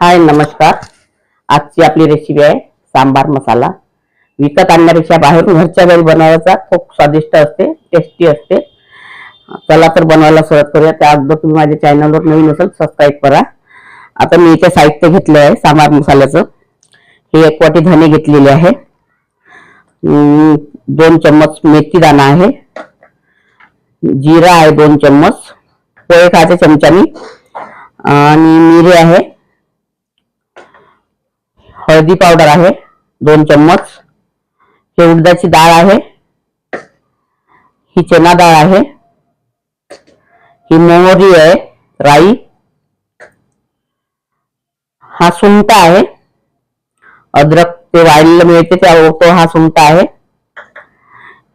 हाय नमस्कार. आजची आपली रेसिपी आहे सांबार मसाला. विकत आणण्यापेक्षा बाहेरून घरच्या घरी बनवायचा खूप स्वादिष्ट असते टेस्टी असते. चला तर बनवायला सुरुवात करूया. त्या अगोदर तुम्ही माझ्या चॅनलवर नवीन असेल सबस्क्राईब करा. आता मी इथे साहित्य घेतलं आहे सांबार मसाल्याचं. हे एक वाटी धने घेतलेले आहे. दोन चम्मच मेथी दाणा आहे. जिरा आहे दोन चम्मच. पोहे खायच्या चमच्यानी. आणि मिरे आहे. हळदी पावडर आहे दोन चम्मच. हे उडदाची डाळ आहे. ही चना डाळ आहे. ही मोहरी आहे राई. हा सुंठ आहे. अद्रक ते वाळलेलं मिळते त्या तो हा सुंठ आहे.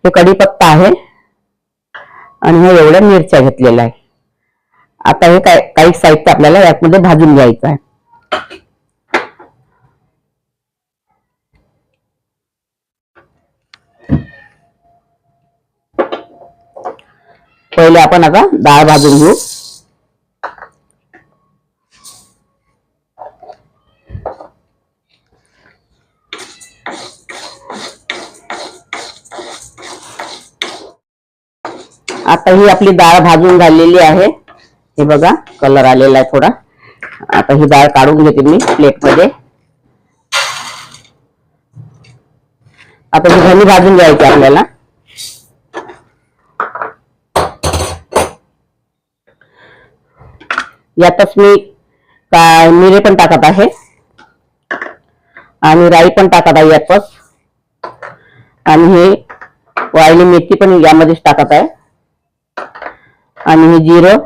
हे कढीपत्ता आहे. आणि हे एवढ्या मिरच्या घेतलेल्या आहे. आता हे काय काही साहित्य आपल्याला यामध्ये भाजून घ्यायचं आहे. पहिले आपण आता डाळ भाजून घेऊ. आता ही आपली डाळ भाजून झालेली आहे. हे बघा कलर आलेला आहे थोडा. आता ही डाळ काढून घेते मी प्लेटमध्ये आता ही धनी भाजून घ्यायची आपल्याला. यातच मी मिरे पण टाकत आहे. आणि राई पण टाकत आहे यातच. आणि हे वाळली मेथी पण यामध्येच टाकत आहे. आणि हे जिरं.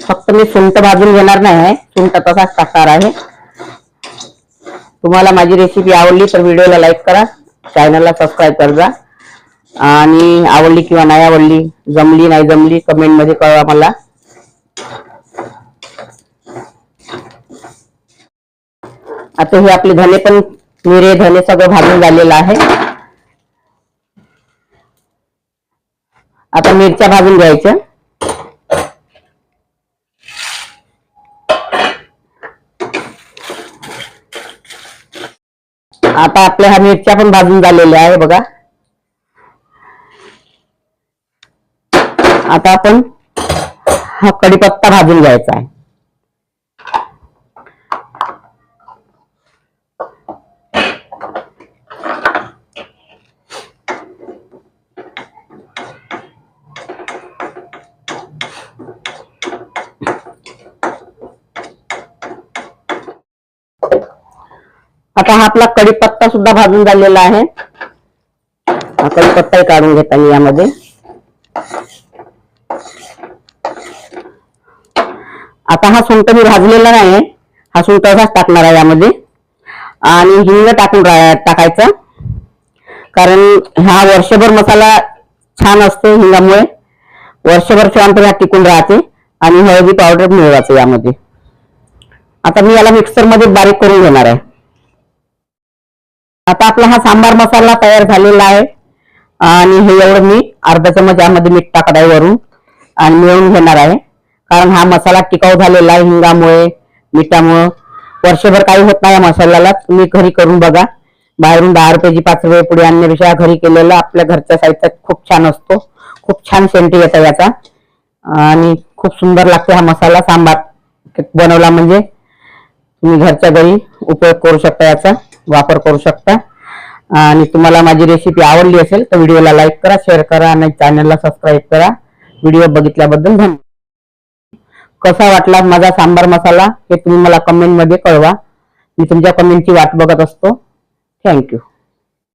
फक्त मी सुंट भाजून घेणार नाही आहे. सुंठ तसाच टाकणार आहे. तुम्हाला माझी रेसिपी आवडली तर व्हिडिओला लाईक करा. चॅनलला सबस्क्राईब करा आणि आवडली किंवा नाही आवडली जमली नाही जमली कमेंटमध्ये कळवा मला. आता हे आपले धने पण निरे धने सगळं भाजून झालेलं आहे. आता मिरच्या भाजून घ्यायच्या. आता आपल्या ह्या मिरच्या पण भाजून झालेल्या आहे बघा. आता आपण हा कढीपत्ता भाजून घ्यायचा आहे. आता हा आपला कढीपत्ता सुद्धा भाजून झालेला आहे. हा कढीपत्ताही काढून घेता यामध्ये. आता हा सुंट मी भाजलेला नाही हा सुंट असाच टाकणार आहे यामध्ये. आणि हिंग टाकून रा- टाकायचा. कारण हा वर्षभर मसाला छान असतो हिंगामुळे. वर्षभर छान हा टिकून राहते आणि हळदी पावडर मिळवायचं यामध्ये. आता मी याला मिक्सरमध्ये बारीक करून घेणार आहे. आता आपला हा सांबार मसाला तयार झालेला आहे. आणि हे एवढं मी अर्धा चमच यामध्ये मीठ टाकत आहे वरून. आणि मिळवून घेणार आहे. कारण हा मसाला टिकाऊ झालेला आहे हिंगामुळे मिठामुळे. वर्षभर काही होत नाही या मसाल्याला तुम्ही घरी करून बघा. बाहेरून दहा रुपयाची पाच रुपये पुढे आणण्यापेक्षा घरी केलेला आपल्या घरच्या साईजचा खूप छान असतो. खूप छान सेंटी येतो याचा. आणि खूप सुंदर लागतो हा मसाला. सांबार बनवला म्हणजे तुम्ही घरच्या घरी उपयोग करू शकता याचा. वापर करू शकता. आणि तुम्हाला माझी रेसिपी आवडली असेल तर व्हिडिओला लाईक करा शेअर करा आणि चॅनलला सबस्क्राईब करा. व्हिडिओ बघितल्याबद्दल धन्यवाद. कसा वाटला माझा सांबार मसाला हे तुम्ही मला कमेंटमध्ये कळवा. मी तुमच्या कमेंटची वाट बघत असतो. थँक्यू